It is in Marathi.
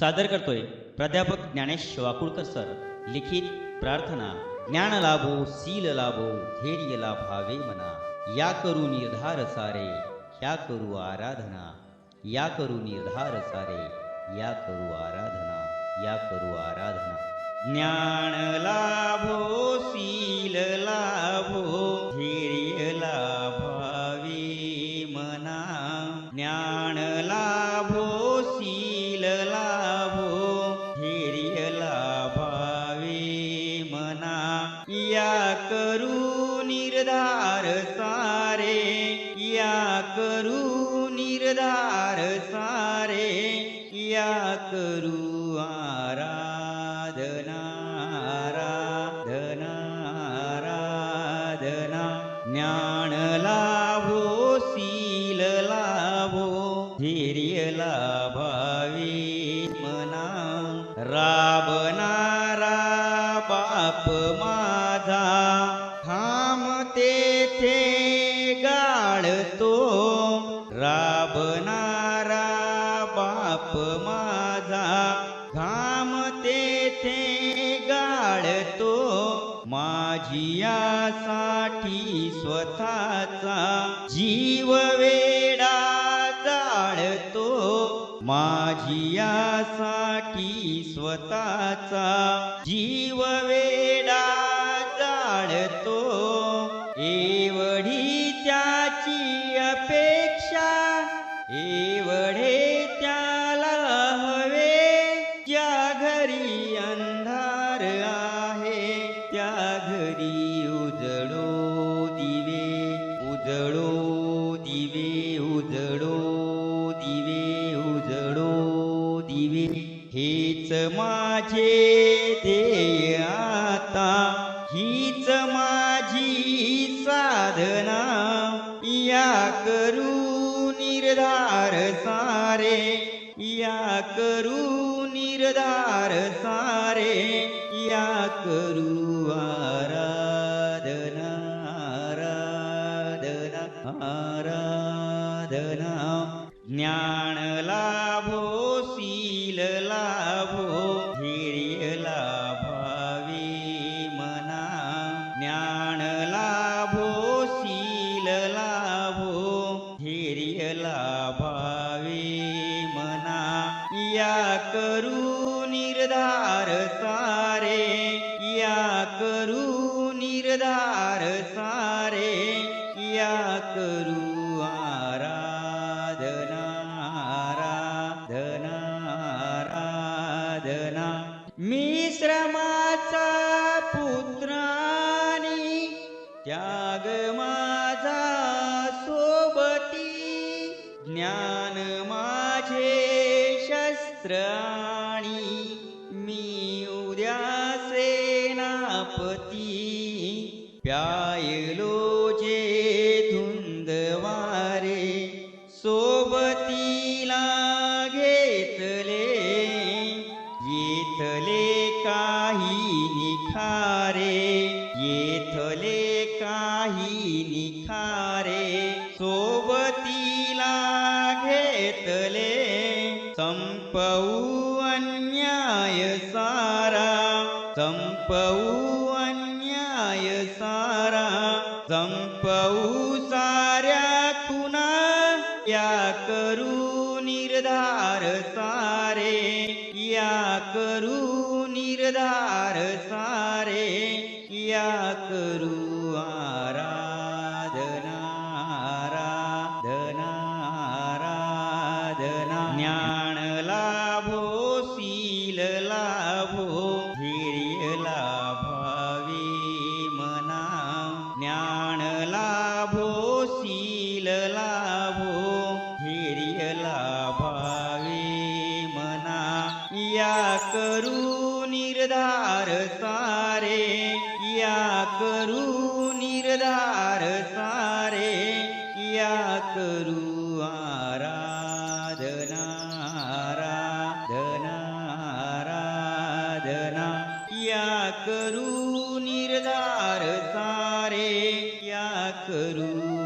सादर करतोय प्राध्यापक ज्ञानेश वाकुळकर सर. लिखित प्रार्थना ज्ञान लाभो सील लाभो धैर्य लाभावे मना. या करू निर्धार सारे ह्या करू आराधना. या करू निर्धार सारे या करू आराधना. या करू आराधना. ज्ञान लाभो सील लाभो धैर्य लाभावे मना. ज्ञान लाभो सील लाभो निर्धार सारे या करू निर्धार सारे या करू आराधना आराधना आराधना. ज्ञान लाभो सील लाभो धैर्य लाभावी मना. राबणारा बाप माझा. थांबते माझियासाठी स्वतःचा जीव वेडा जाळतो. माझियासाठी स्वतःचा जीव वेडा माझे ध्येय आता हीच माझी साधना. या करू निर्धार सारे या करू निर्धार सारे या करू आराधना आराधना आराधना. ज्ञान लाभो शील लाभो करू निर्धार सारे या करू आराधना आराधना आराधना। मी श्रमाचा पुत्रानी त्याग माझा सोबती ज्ञान माझे शस्त्र मी उद्या तिला घेतले येथले काही निखारे येथले काही निखारे सोबतीला घेतले संपवू अन्याय सारा संपवू अन्याय सारा सं या करू निर्धार सारे या करू निर्धार सारे या करू आराधना आराधना आराधना. ज्ञान लाभो सील लाभो धीर्य लाभावे मना. ज्ञान लाभो सील लाभ करू निर्धार सारे या करू निर्धार सारे या करू आराधना आराधना आराधना या करू निर्धार सारे या करू